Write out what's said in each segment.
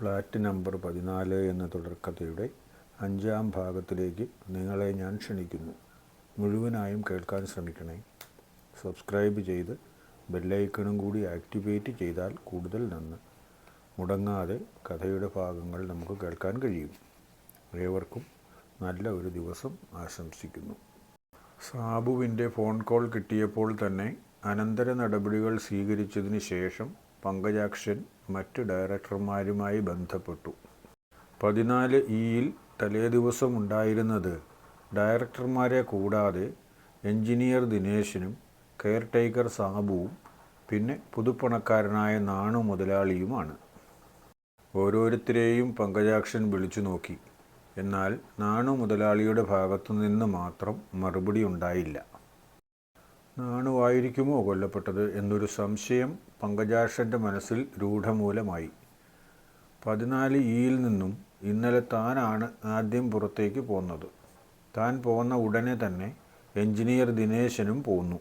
Flat number പതിനാല് എന്ന തുടർക്കഥയുടെ അഞ്ചാം ഭാഗത്തിലേക്ക് നിങ്ങളെ ഞാൻ ക്ഷണിക്കുന്നു. മുഴുവനായും കേൾക്കാൻ ശ്രമിക്കണേ. സബ്സ്ക്രൈബ് ചെയ്ത് ബെല്ലൈക്കണും കൂടി ആക്ടിവേറ്റ് ചെയ്താൽ കൂടുതൽ നന്ന്. മുടങ്ങാതെ കഥയുടെ ഭാഗങ്ങൾ നമുക്ക് കേൾക്കാൻ കഴിയും. ഏവർക്കും നല്ല ഒരു ദിവസം ആശംസിക്കുന്നു. സാബുവിന്റെ ഫോൺ കോൾ കിട്ടിയപ്പോൾ തന്നെ അനന്തര നടപടികൾ സ്വീകരിച്ചതിന് ശേഷം പങ്കജാക്ഷൻ മറ്റ് ഡയറക്ടർമാരുമായി ബന്ധപ്പെട്ടു. പതിനാല് ഇയിൽ തലേദിവസം ഉണ്ടായിരുന്നത് ഡയറക്ടർമാരെ കൂടാതെ എഞ്ചിനീയർ ദിനേശനും കെയർ ടേക്കർ സാബുവും പിന്നെ പുതുപ്പണക്കാരനായ നാണു മുതലാളിയുമാണ്. ഓരോരുത്തരെയും പങ്കജാക്ഷൻ വിളിച്ചു നോക്കി. എന്നാൽ നാണു മുതലാളിയുടെ ഭാഗത്തു നിന്ന് മാത്രം മറുപടി ഉണ്ടായില്ല. നാണുവായിരിക്കുമോ കൊല്ലപ്പെട്ടത് എന്നൊരു സംശയം പങ്കജാക്ഷന്റെ മനസ്സിൽ രൂഢമൂലമായി. പതിനാല് ഇയിൽ നിന്നും ഇന്നലെ താനാണ് ആദ്യം പുറത്തേക്ക് പോന്നത്. താൻ പോന്ന ഉടനെ തന്നെ എഞ്ചിനീയർ ദിനേശനും പോന്നു.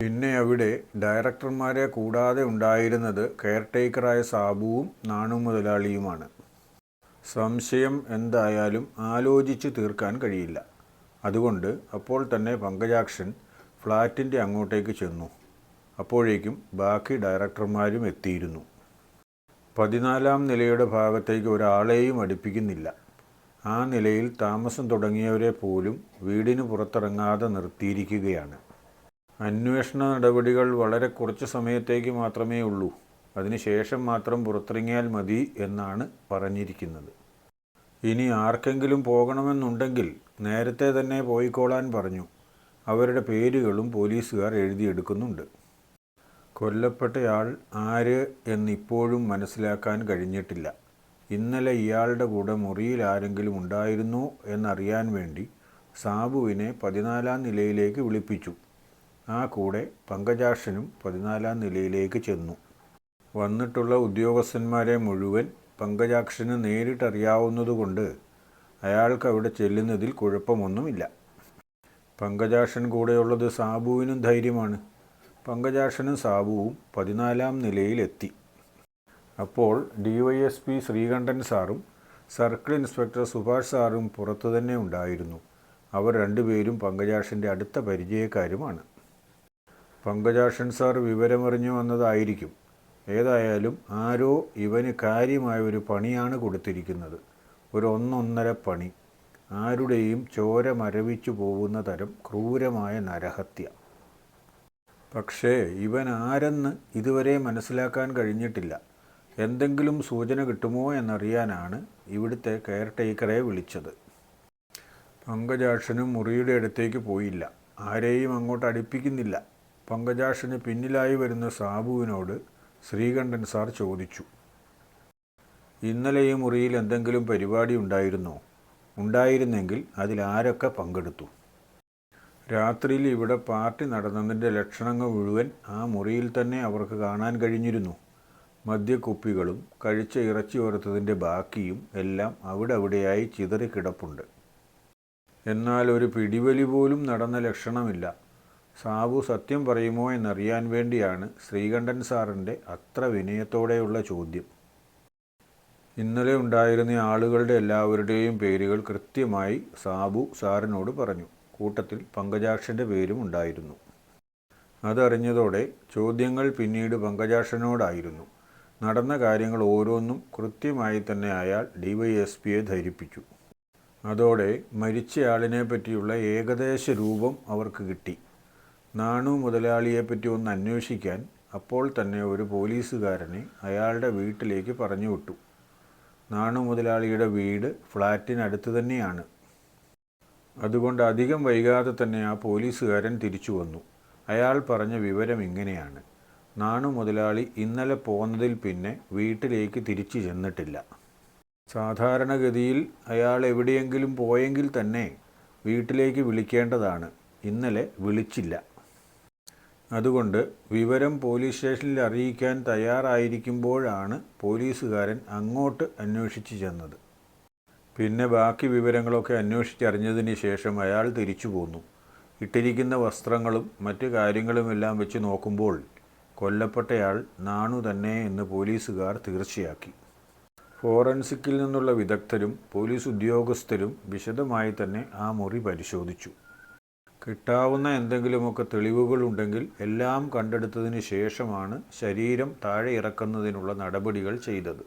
പിന്നെ അവിടെ ഡയറക്ടർമാരെ കൂടാതെ ഉണ്ടായിരുന്നത് കെയർടേക്കറായ സാബുവും നാണു മുതലാളിയുമാണ് സംശയം എന്തായാലും ആലോചിച്ച് തീർക്കാൻ കഴിയില്ല. അതുകൊണ്ട് അപ്പോൾ തന്നെ പങ്കജാക്ഷൻ ഫ്ലാറ്റിന്റെ അങ്ങോട്ടേക്ക് ചെന്നു. അപ്പോഴേക്കും ബാക്കി ഡയറക്ടർമാരും എത്തിയിരുന്നു. പതിനാലാം നിലയുടെ ഭാഗത്തേക്ക് ഒരാളെയും അടുപ്പിക്കുന്നില്ല. ആ നിലയിൽ താമസം തുടങ്ങിയവരെ പോലും വീടിന് പുറത്തിറങ്ങാതെ നിർത്തിയിരിക്കുകയാണ്. അന്വേഷണ നടപടികൾ വളരെ കുറച്ച് സമയത്തേക്ക് മാത്രമേ ഉള്ളൂ. അതിനുശേഷം മാത്രം പുറത്തിറങ്ങിയാൽ മതി എന്നാണ് പറഞ്ഞിരിക്കുന്നത്. ഇനി ആർക്കെങ്കിലും പോകണമെന്നുണ്ടെങ്കിൽ നേരത്തെ തന്നെ പോയിക്കോളാൻ പറഞ്ഞു. അവരുടെ പേരുകളും പോലീസുകാർ എഴുതിയെടുക്കുന്നുണ്ട്. കൊല്ലപ്പെട്ടയാൾ ആര് എന്നിപ്പോഴും മനസ്സിലാക്കാൻ കഴിഞ്ഞിട്ടില്ല. ഇന്നലെ ഇയാളുടെ കൂടെ മുറിയിൽ ആരെങ്കിലും ഉണ്ടായിരുന്നോ എന്നറിയാൻ വേണ്ടി സാബുവിനെ പതിനാലാം നിലയിലേക്ക് വിളിപ്പിച്ചു. ആ കൂടെ പങ്കജാക്ഷനും പതിനാലാം നിലയിലേക്ക് ചെന്നു. വന്നിട്ടുള്ള ഉദ്യോഗസ്ഥന്മാരെ മുഴുവൻ പങ്കജാക്ഷന് നേരിട്ടറിയാവുന്നതുകൊണ്ട് അയാൾക്ക് അവിടെ ചെല്ലുന്നതിൽ കുഴപ്പമൊന്നുമില്ല. പങ്കജാക്ഷൻ കൂടെയുള്ളത് സാബുവിനും ധൈര്യമാണ്. പങ്കജാക്ഷനും സാബുവും പതിനാലാം നിലയിലെത്തി. അപ്പോൾ D Y S P Sreekantan സാറും സർക്കിൾ ഇൻസ്പെക്ടർ സുഭാഷ് സാറും പുറത്തു തന്നെ ഉണ്ടായിരുന്നു. അവർ രണ്ടുപേരും പങ്കജാക്ഷന്റെ അടുത്ത പരിചയക്കാരുമാണ്. പങ്കജാക്ഷൻ സാർ വിവരമറിഞ്ഞു വന്നതായിരിക്കും. ഏതായാലും ആരോ ഇവന് കാര്യമായ ഒരു പണിയാണ് കൊടുത്തിരിക്കുന്നത്. ഒരു ഒന്നൊന്നര പണി. ആരുടെയും ചോര മരവിച്ചു പോകുന്ന തരം ക്രൂരമായ നരഹത്യ. പക്ഷേ ഇവൻ ആരെന്ന് ഇതുവരെ മനസ്സിലാക്കാൻ കഴിഞ്ഞിട്ടില്ല. എന്തെങ്കിലും സൂചന കിട്ടുമോ എന്നറിയാനാണ് ഇവിടുത്തെ കെയർ ടേക്കറെ വിളിച്ചത്. പങ്കജാക്ഷനും മുറിയുടെ അടുത്തേക്ക് പോയില്ല. ആരെയും അങ്ങോട്ട് അടുപ്പിക്കുന്നില്ല. പങ്കജാക്ഷന് പിന്നിലായി വരുന്ന സാബുവിനോട് ശ്രീകണ്ഠൻ സാർ ചോദിച്ചു. ഇന്നലെ ഈ മുറിയിൽ എന്തെങ്കിലും പരിപാടി ഉണ്ടായിരുന്നോ? ഉണ്ടായിരുന്നെങ്കിൽ അതിലാരൊക്കെ പങ്കെടുത്തു? രാത്രിയിൽ ഇവിടെ പാർട്ടി നടന്നതിന്റെ ലക്ഷണങ്ങൾ മുഴുവൻ ആ മുറിയിൽ തന്നെ അവർക്ക് കാണാൻ കഴിഞ്ഞിരുന്നു. മദ്യക്കുപ്പികളും കഴിച്ച ഇറച്ചി വറുത്തതിന്റെ ബാക്കിയും എല്ലാം അവിടെ അവിടെയായി ചിതറിക്കിടപ്പുണ്ട് എന്നാൽ ഒരു പിടിവലി പോലും നടന്ന ലക്ഷണമില്ല. സാബു സത്യം പറയുമോ എന്നറിയാൻ വേണ്ടിയാണ് ശ്രീകണ്ഠൻ സാറിന്റെ അത്ര വിനയത്തോടെയുള്ള ചോദ്യം. ഇന്നലെ ഉണ്ടായിരുന്ന ആളുകളുടെ എല്ലാവരുടെയും പേരുകൾ കൃത്യമായി സാബു സാറിനോട് പറഞ്ഞു. കൂട്ടത്തിൽ പങ്കജാക്ഷന്റെ പേരും ഉണ്ടായിരുന്നു. അതറിഞ്ഞതോടെ ചോദ്യങ്ങൾ പിന്നീട് പങ്കജാക്ഷനോടായിരുന്നു. നടന്ന കാര്യങ്ങൾ ഓരോന്നും കൃത്യമായി തന്നെ അയാൾ ഡിവൈഎസ്പിയെ ധരിപ്പിച്ചു. അതോടെ മരിച്ചയാളിനെ പറ്റിയുള്ള ഏകദേശ രൂപം അവർക്ക് കിട്ടി. നാണു മുതലാളിയെപ്പറ്റി ഒന്ന് അന്വേഷിക്കാൻ അപ്പോൾ തന്നെ ഒരു പോലീസുകാരനെ അയാളുടെ വീട്ടിലേക്ക് പറഞ്ഞു വിട്ടു. നാണു മുതലാളിയുടെ വീട് ഫ്ലാറ്റിനടുത്ത് തന്നെയാണ്. അതുകൊണ്ട് അധികം വൈകാതെ തന്നെ ആ പോലീസുകാരൻ തിരിച്ചു വന്നു. അയാൾ പറഞ്ഞ വിവരം ഇങ്ങനെയാണ്. നാണു മുതലാളി ഇന്നലെ പോന്നതിൽ പിന്നെ വീട്ടിലേക്ക് തിരിച്ചു ചെന്നിട്ടില്ല. സാധാരണഗതിയിൽ അയാൾ എവിടെയെങ്കിലും പോയെങ്കിൽ തന്നെ വീട്ടിലേക്ക് വിളിക്കേണ്ടതാണ്. ഇന്നലെ വിളിച്ചില്ല. അതുകൊണ്ട് വിവരം പോലീസ് സ്റ്റേഷനിൽ അറിയിക്കാൻ തയ്യാറായിരിക്കുമ്പോഴാണ് പോലീസുകാരൻ അങ്ങോട്ട് അന്വേഷിച്ച് ചെന്നത്. പിന്നെ ബാക്കി വിവരങ്ങളൊക്കെ അന്വേഷിച്ചറിഞ്ഞതിന് ശേഷം അയാൾ തിരിച്ചു പോന്നു. ഇട്ടിരിക്കുന്ന വസ്ത്രങ്ങളും മറ്റു കാര്യങ്ങളുമെല്ലാം വെച്ച് നോക്കുമ്പോൾ കൊല്ലപ്പെട്ടയാൾ നാണു തന്നെ എന്ന് പോലീസുകാർ തീർച്ചയാക്കി. ഫോറൻസിക്കിൽ നിന്നുള്ള വിദഗ്ധരും പോലീസ് ഉദ്യോഗസ്ഥരും വിശദമായി തന്നെ ആ മുറി പരിശോധിച്ചു. കിട്ടാവുന്ന എന്തെങ്കിലുമൊക്കെ തെളിവുകളുണ്ടെങ്കിൽ എല്ലാം കണ്ടെടുത്തതിന് ശേഷമാണ് ശരീരം താഴെ ഇറക്കുന്നതിനുള്ള നടപടികൾ ചെയ്തത്.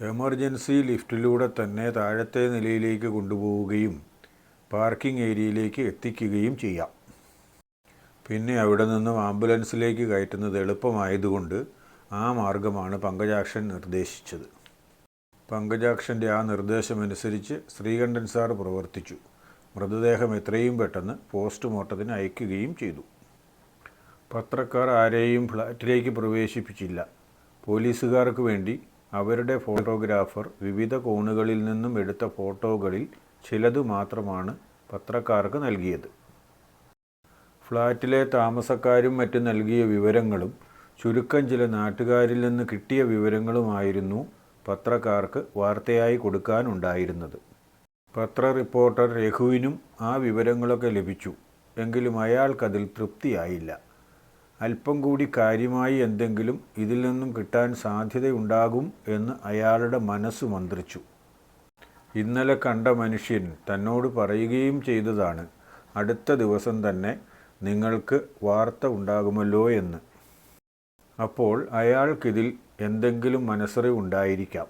എമർജൻസി ലിഫ്റ്റിലൂടെ തന്നെ താഴത്തെ നിലയിലേക്ക് കൊണ്ടുപോവുകയും പാർക്കിംഗ് ഏരിയയിലേക്ക് എത്തിക്കുകയും ചെയ്യാം. പിന്നെ അവിടെ നിന്നും ആംബുലൻസിലേക്ക് കയറ്റുന്നത് എളുപ്പമായതുകൊണ്ട് ആ മാർഗമാണ് പങ്കജാക്ഷൻ നിർദ്ദേശിച്ചത്. പങ്കജാക്ഷന്റെ ആ നിർദ്ദേശമനുസരിച്ച് ശ്രീകണ്ഠൻ സാർ പ്രവർത്തിച്ചു. മൃതദേഹം എത്രയും പെട്ടെന്ന് പോസ്റ്റ്മോർട്ടത്തിന് അയക്കുകയും ചെയ്തു. പത്രക്കാർ ആരെയും ഫ്ലാറ്റിലേക്ക് പ്രവേശിപ്പിച്ചില്ല. പോലീസുകാർക്ക് വേണ്ടി അവരുടെ ഫോട്ടോഗ്രാഫർ വിവിധ കോണുകളിൽ നിന്നും എടുത്ത ഫോട്ടോകളിൽ ചിലത് മാത്രമാണ് പത്രക്കാർക്ക് നൽകിയത്. ഫ്ലാറ്റിലെ താമസക്കാരും മറ്റ് നൽകിയ വിവരങ്ങളും ചുരുക്കം ചില നാട്ടുകാരിൽ നിന്ന് കിട്ടിയ വിവരങ്ങളുമായിരുന്നു പത്രക്കാർക്ക് വാർത്തയായി കൊടുക്കാനുണ്ടായിരുന്നത്. പത്ര റിപ്പോർട്ടർ രഘുവിനും ആ വിവരങ്ങളൊക്കെ ലഭിച്ചു. എങ്കിലും അയാൾക്കതിൽ തൃപ്തിയായില്ല. അല്പം കൂടി കാര്യമായി എന്തെങ്കിലും ഇതിൽ നിന്നും കിട്ടാൻ സാധ്യതയുണ്ടാകും എന്ന് അയാളുടെ മനസ്സ് മന്ത്രിച്ചു. ഇന്നലെ കണ്ട മനുഷ്യൻ തന്നോട് പറയുകയും ചെയ്തതാണ്. അടുത്ത ദിവസം തന്നെ നിങ്ങൾക്ക് വാർത്ത ഉണ്ടാകുമല്ലോ എന്ന്. അപ്പോൾ അയാൾക്കിതിൽ എന്തെങ്കിലും മനസ്സറിവുണ്ടായിരിക്കാം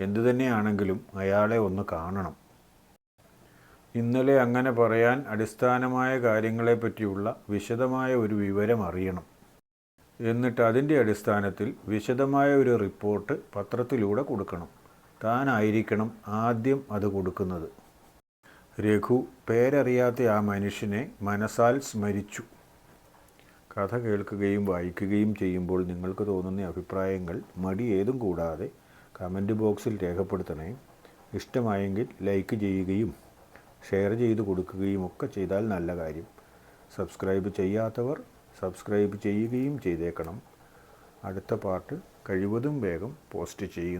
എന്തു എന്തുതന്നെയാണെങ്കിലും അയാളെ ഒന്ന് കാണണം. ഇന്നലെ അങ്ങനെ പറയാൻ അടിസ്ഥാനമായ കാര്യങ്ങളെപ്പറ്റിയുള്ള വിശദമായ ഒരു വിവരം അറിയണം. എന്നിട്ട് അതിന്റെ അടിസ്ഥാനത്തിൽ വിശദമായ ഒരു റിപ്പോർട്ട് പത്രത്തിലൂടെ കൊടുക്കണം. താനായിരിക്കണം ആദ്യം അത് കൊടുക്കുന്നത്. രഘു പേരറിയാത്ത ആ മനുഷ്യനെ മനസ്സാൽ സ്മരിച്ചു. കഥ കേൾക്കുകയും വായിക്കുകയും ചെയ്യുമ്പോൾ നിങ്ങൾക്ക് തോന്നുന്ന അഭിപ്രായങ്ങൾ മടി ഏതും കൂടാതെ കമന്റ് ബോക്സിൽ രേഖപ്പെടുത്തണേ. ഇഷ്ടമായെങ്കിൽ ലൈക്ക് ചെയ്യുകയും ഷെയർ ചെയ്ത് കൊടുക്കുകയും ഒക്കെ ചെയ്താൽ നല്ല കാര്യം. സബ്സ്ക്രൈബ് ചെയ്യാത്തവർ സബ്സ്ക്രൈബ് ചെയ്യുകയും ചെയ്തേക്കണം. അടുത്ത പാർട്ട് കഴിവതും വേഗം പോസ്റ്റ് ചെയ്യുന്നു.